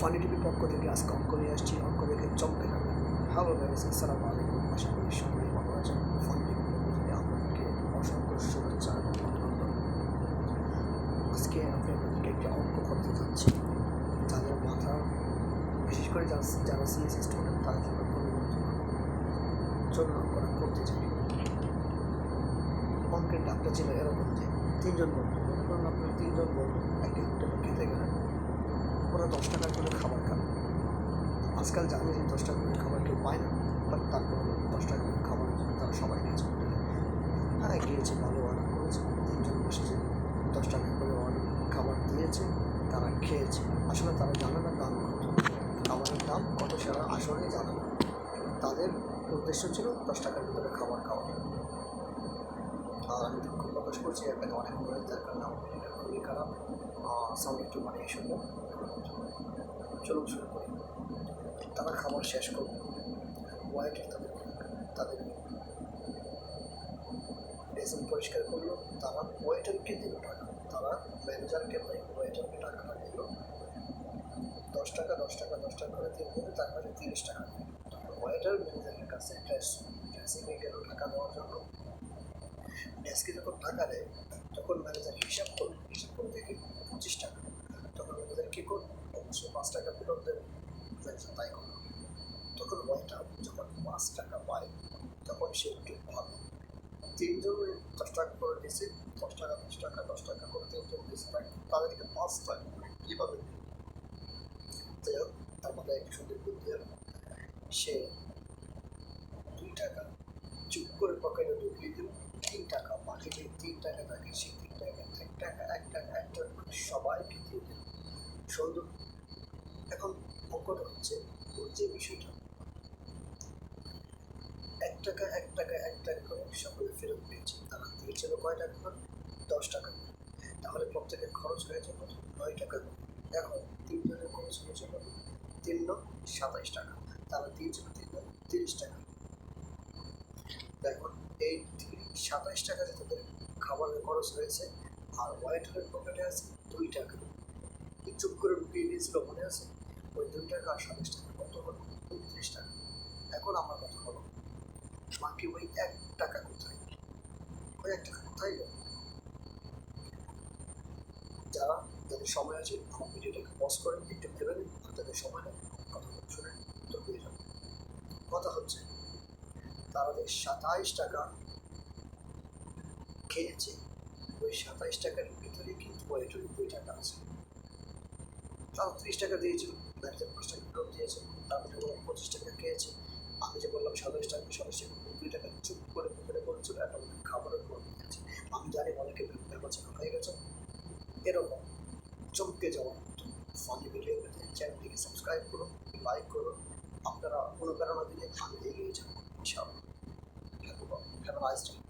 Funny টিভির পক্ষ থেকে আজকে অঙ্ক নিয়ে আসছি অঙ্ক দেখে চমকে যাবে হ্যালো গাইস আসসালামু আলাইকুম। আশা করি সকলেই ভালো আছেন। ফানি থেকে আপনাদেরকে অসংখ্য শুভেচ্ছা এবং অভিনন্দন। আজকে আমি আপনাদেরকে একটি অঙ্ক করতে যাচ্ছি। যাদের মাথা, বিশেষ করে যারা সিএসসি স্টুডেন্ট তাদের জন্য খুবই চলুন অঙ্কটা করতে চাই অঙ্কের ডাকটা ছিল এরকম যে, তিনজন বন্ধু। মনে আপনার তিনজন বন্ধু একটি হোটেলে খেতে গেলেন। ওরা দশ টাকার করে খাবার খান আজকাল জানি যে দশ টাকা করে খাবার কেউ পায় না, বাট তারপর দশ টাকা করে খাবারের জন্য তারা সবাই গিয়েছে হোটেলে হ্যাঁ গিয়েছে, ভালো অর্ডার করেছে, তিনজন বসেছে, দশ টাকা করে অর্ডার খাবার দিয়েছে, তারা খেয়েছে। আসলে তারা জানে না দাম কত। খাবারের দাম কত সেটা আসলে জানে না। তাদের উদ্দেশ্য ছিল দশ টাকার ভিতরে খাবার খাওয়া। আর আমি দুঃখ প্রকাশ করছি এখানে অনেক মনে কারণে আমার খুবই সাউন্ড একটু বানিয়ে শুনব। চলুন শুরু করি। তারা খাবার শেষ করবে। ওয়াইটের তাদের তাদের বেসিন পরিষ্কার করল, তারা ওয়েটারকে দিল টাকা। তারা ম্যানেজারকে ভাই ওয়েটারকে টাকাটা দিল। দশ টাকা দশ টাকা দশ টাকা করে দিলে তার কাছে তিরিশ টাকা। ওয়েটার ম্যানেজারের কাছে ড্রেস ড্রেসিংয়ে গেল টাকা দেওয়ার জন্য। ডেস্কে যখন টাকা দেয় তখন ম্যানেজার হিসাব করবে, হিসাব করে দেখে পঁচিশ টাকা তখন ম্যানেজার কী করবে? অবশ্যই পাঁচ টাকা ফেরত দেবে। ম্যানেজার তাই করল তখন ওয়াইটার যখন পাঁচ টাকা পায়, তখন সে একটু ভালো তিনজন দশ টাকা করে দিয়েছে, দশ টাকা দশ টাকা দশ টাকা করে তিনজন দিয়েছে তাদেরকে পাঁচ টাকা কীভাবে যাই হোক, তার মাথায় একটু সুন্দর বুদ্ধি সে দুই টাকা চুপ করে পকেটে ঢুকিয়ে দিল। টাকা যে তিন টাকা থাকে সেই তিন টাকা, এক টাকা এক টাকা এক টাকা করে সবাইকে দিয়ে দিল। সুন্দর এখন অঙ্কটা হচ্ছে। ওর যে বিষয়টা, এক টাকা এক টাকা এক টাকা করে সকলে ফেরত পেয়েছে। তারা দিয়েছিল কয় টাকা করে? দশ টাকা করে। তাহলে প্রত্যেকের খরচ হয়েছে কত? নয় টাকা করে। এখন তিনজনের খরচ হয়েছে কত? তিন নয় সাতাইশ টাকা। তারা দিয়েছিল তিন নয় তিরিশ টাকা। দেখুন এই সাতাইশ টাকাতে তাদের খাবারের খরচ হয়েছে আর ওয়াইটারের পকেটে আছে দুই টাকা। এই চুপ করে ঢুকিয়ে দিয়েছিল মনে আছে? ওই দুই টাকা আর সাতাইশ টাকা কত হলো? উনত্রিশ টাকা। এখন আমার কথা হলো বাকি ওই এক টাকা কোথায়? ওই এক টাকা কোথায় গেল? যারা যাদের সময় আছে, আমার ভিডিওটাকে পজ করে, একটু ভেবে নিন, আর যাদের সময় নেই কথা শুনে তো পেয়ে যাবে। কথা হচ্ছে, তারা যে সাতাইশ টাকা খেয়েছে ওই সাতাইশ টাকার ভিতরে কিন্তু ওয়েটের দুই টাকা আছে। তারা ত্রিশ টাকা দিয়েছিল ম্যানেজার পাঁচ টাকা ফেরত দিয়েছে, তারপরে ওরা পঁচিশ টাকা খেয়েছে। আমি যে বললাম সাতাইশ টাকা সাতাইশ টাকা দুই টাকা চুপ করে পুকুরে করেছিল একটা খাবারের উপর দিয়েছে। আমি জানি অনেকে ব্যাপার হয়ে গেছে। এরকম চমকে যাওয়ার মতো ফানি ভিডিও পেতে চ্যানেলটিকে সাবস্ক্রাইব করুন লাইক করুন আপনারা অনুপ্রেরণা দিলে আমি এগিয়ে যাব, ইনশাআল্লাহ। Have nice day